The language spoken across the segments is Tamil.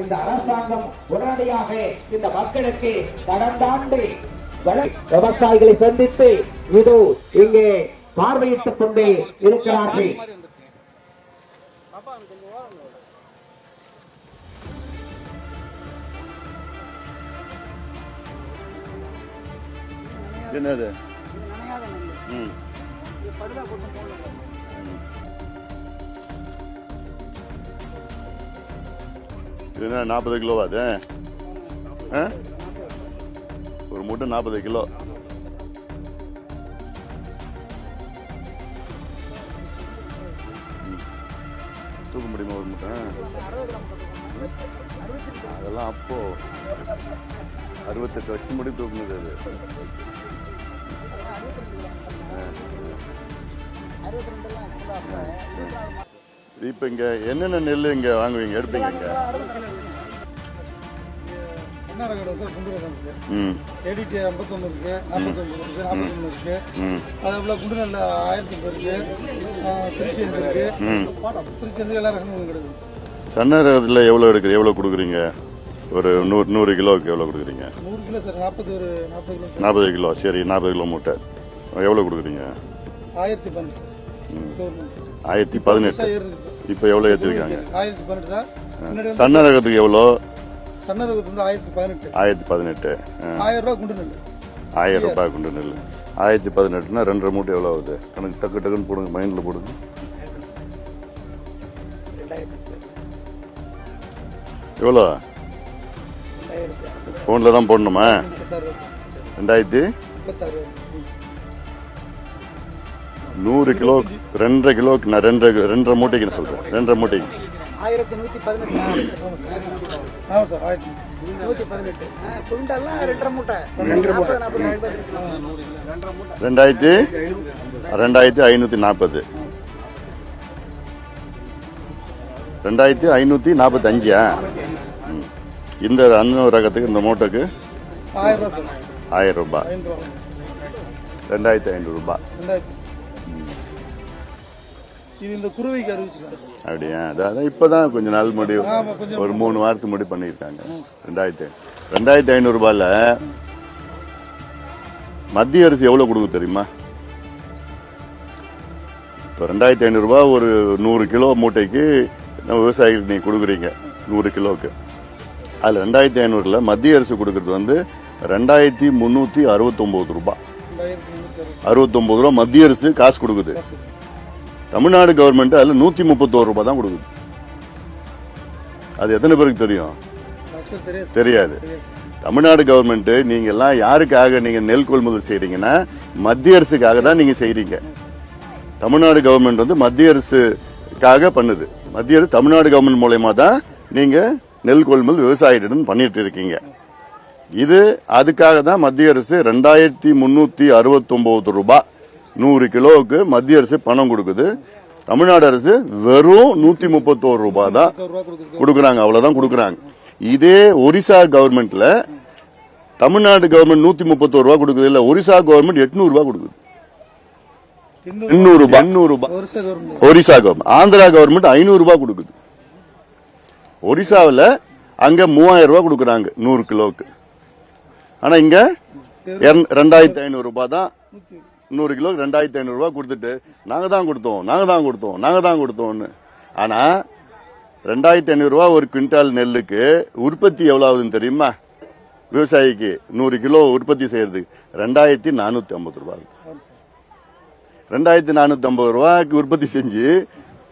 இந்த அரசாங்கம் உடனடியாக இந்த மக்களுக்கு கடந்த ஆண்டு விவசாயிகளை சந்தித்து இது இங்கே பார்வையிட்டுக் கொண்டு இருக்கிறார்கள். என்னது? ம். இது என்ன நாற்பது கிலோவா அது ஆ? ஒரு மூட்டை நாற்பது கிலோ. தூக்க முடியுமா ஒரு மூட்டை அதெல்லாம் அப்போ. அறுபத்தெட்டு வருஷம் முடி தூக்குனது அது. இப்போ இங்கே என்னென்ன நெல் இங்கே வாங்குவீங்க? எடுப்பீங்க இங்கே? சொன்னார கடை சார் குண்டு ரகம் இருக்கு ம். ஏடிடி ஐம்பத்தொன்று இருக்கு நாற்பத்தொம்பது இருக்கு நாற்பத்தொன்று இருக்கு. ம். அதே போல் குண்டு நெல் ஆயிரத்தி இருக்கு. ஆ, திருச்சி அஞ்சு இருக்கு. ம். திருச்சி அஞ்சு எல்லா ரகமும் கிடைக்குது சார் சன்ன ரகத்தில் எவ்வளோ எடுக்குது எவ்வளோ கொடுக்குறீங்க? ஒரு நூறு நூறு கிலோவுக்கு எவ்வளோ கொடுக்குறீங்க? நூறு கிலோ சார் நாற்பது ஒரு நாற்பது கிலோ நாற்பது கிலோ சரி நாற்பது கிலோ மூட்டை. எவ்வளோ கொடுக்குறீங்க? ஆயிரத்தி. கவர்மெண்ட். ஆயிரத்தி பதினெட்டு. இப்போ எவ்வளோ ஏற்றிருக்காங்க ஆயிரத்தி முன்னாடி வந்து சன்ன ரகத்துக்கு எவ்வளோ? சன்ன ரகத்து வந்து ஆயிரத்தி பதினெட்டு. ஆயிரத்தி பதினெட்டு. ஆயிரம் ரூபா குண்டு நெல். ஆயிரம் ரூபாய் கொண்டு நெல். ஆயிரத்தி பதினெட்டுனா ரெண்டரை மூட்டை எவ்வளோ ஆகுது? கணக்கு டக்கு டக்குன்னு போடுங்க மைண்டில் போடுங்க. எவ்வளோ? ஃபோனில் தான் போடணுமா? ரெண்டாயிரத்தி. நூறு கிலோ ரெண்டரை கிலோக்கு நான் ரெண்டரை ரெண்டரை மூட்டைக்கு நான் சொல்கிறேன் ரெண்டரை மூட்டைக்கு. ஆயிரத்தி நூத்தி பதினெட்டு. ஆமாம் சார் ஆயிரத்தி நூத்தி பதினெட்டு. குண்டெல்லாம் ரெண்டரை மூட்டை. ரெண்டரை மூட்டை. ரெண்டாயிரத்தி ரெண்டாயிரத்தி ஐநூற்றி நாற்பது. ரெண்டாயிரத்தி ஐநூற்றி நாற்பத்தஞ்சா. இந்த அன்ன ரகத்துக்கு இந்த மூட்டைக்கு ஆயிரம் ரூபாய் ரெண்டாயிரத்தி ஐநூறு ரூபாய் ரெண்டாயிரத்தி இது இந்த குருவிக்கு அறிவிச்சிருக்காங்க. சார் அப்படியா? அதான் இப்போ தான் கொஞ்சம் நாள் முடி ஒரு மூணு வாரத்துக்கு முடி பண்ணியிருக்காங்க. ரெண்டாயிரத்தி ரெண்டாயிரத்தி ஐநூறுரூபாயில் மத்திய அரசு எவ்வளோ கொடுக்குது தெரியுமா? இப்போ ரெண்டாயிரத்தி ஐநூறுரூபா ஒரு நூறு கிலோ மூட்டைக்கு நம்ம விவசாயிகளுக்கு நீங்கள் கொடுக்குறீங்க நூறு கிலோவுக்கு அதில் ரெண்டாயிரத்தி ஐநூறில் மத்திய அரசு கொடுக்குறது வந்து ரெண்டாயிரத்தி முந்நூற்றி அறுபத்தொம்போது அறுபது அறுபத்தொம்போது ரூபா மத்திய அரசு காசு கொடுக்குது. தமிழ்நாடு கவர்மெண்ட் அதில் நூற்றி முப்பத்தோரு ரூபாய் தான் கொடுக்குது. அது எத்தனை பேருக்கு தெரியும்? தெரியாது. தமிழ்நாடு கவர்மெண்ட் நீங்க எல்லாம் யாருக்காக நீங்க நெல் கொள்முதல் செய்றீங்கன்னா மத்திய அரசுக்காக தான் நீங்க செய்றீங்க. தமிழ்நாடு கவர்மெண்ட் வந்து மத்திய அரசுக்காக பண்ணுது. மத்திய அரசு தமிழ்நாடு கவர்மெண்ட் மூலயமா தான் நீங்க நெல் கொள்முதல் விவசாயிடம் பண்ணிட்டு இருக்கீங்க. இது அதுக்காக தான் மத்திய அரசு ரெண்டாயிரத்தி முன்னூத்தி அறுபத்தொம்போது ரூபாய் நூறு கிலோவுக்கு மத்திய அரசு பணம் கொடுக்குது. தமிழ்நாடு அரசு வெறும் நூத்தி முப்பத்தோரு ரூபாய் தான் ரூபா கொடுக்குறாங்க. அவ்வளவுதான் கொடுக்குறாங்க. இதே ஒரிசா கவர்மெண்ட்ல தமிழ்நாடு கவர்மெண்ட் நூத்தி முப்பத்தோரு ரூபா கொடுக்குது. இல்ல ஒரிசா கவர்மெண்ட் எட்நூறு ரூபாய் கொடுக்குது. எண்ணூறு ரூபாய். எண்ணூறு ரூபாய். ஒரிசா கவர்மெண்ட் ஆந்திரா கவர்மெண்ட் ஐநூறு ரூபாய் கொடுக்குது. ஒரிசாவில் அங்க மூவாயிரம் ரூபாய் கொடுக்குறாங்க நூறு கிலோவுக்கு. ஆனா இங்க ரெண்டாயிரத்தி ஐநூறு ரூபாய் தான் நூறு கிலோ ரெண்டாயிரத்தி ஐநூறுரூவா கொடுத்துட்டு நாங்கள் தான் கொடுத்தோம் நாங்கள் தான் கொடுத்தோம் நாங்கள் தான் கொடுத்தோம்னு. ஆனால் ரெண்டாயிரத்தி ஐநூறுரூவா ஒரு குவிண்டால் நெல்லுக்கு உற்பத்தி எவ்வளோ ஆகுதுன்னு தெரியுமா? விவசாயிக்கு நூறு கிலோ உற்பத்தி செய்யறதுக்கு ரெண்டாயிரத்தி நானூற்றி ஐம்பது ரூபாய். ரெண்டாயிரத்தி நானூற்றி ஐம்பது ரூபாய்க்கு உற்பத்தி செஞ்சு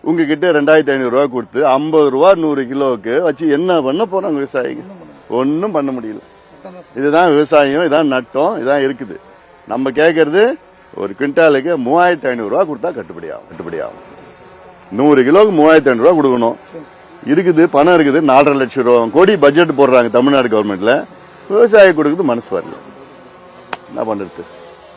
உங்ககிட்ட ரெண்டாயிரத்தி ஐநூறுரூவா கொடுத்து ஐம்பது ரூபா நூறு கிலோவுக்கு வச்சு என்ன பண்ண போகிறாங்க விவசாயிங்க? ஒன்றும் பண்ண முடியல. இதுதான் விவசாயம் இதான் நட்டம் இதான் இருக்குது. நம்ம கேட்கறது ஒரு குவிண்டாலுக்கு மூவாயிரத்தி ஐநூறுரூவா கொடுத்தா கட்டுப்படி ஆகும். கட்டுப்படி ஆகும். நூறு கிலோவுக்கு மூவாயிரத்தி ஐநூறுரூவா கொடுக்கணும். இருக்குது பணம் இருக்குது நாலரை லட்சம் ரூபா. கோடி பட்ஜெட் போடுறாங்க தமிழ்நாடு கவர்மெண்ட்ல விவசாயி கொடுக்குறது மனசு வரல. என்ன பண்ணுறது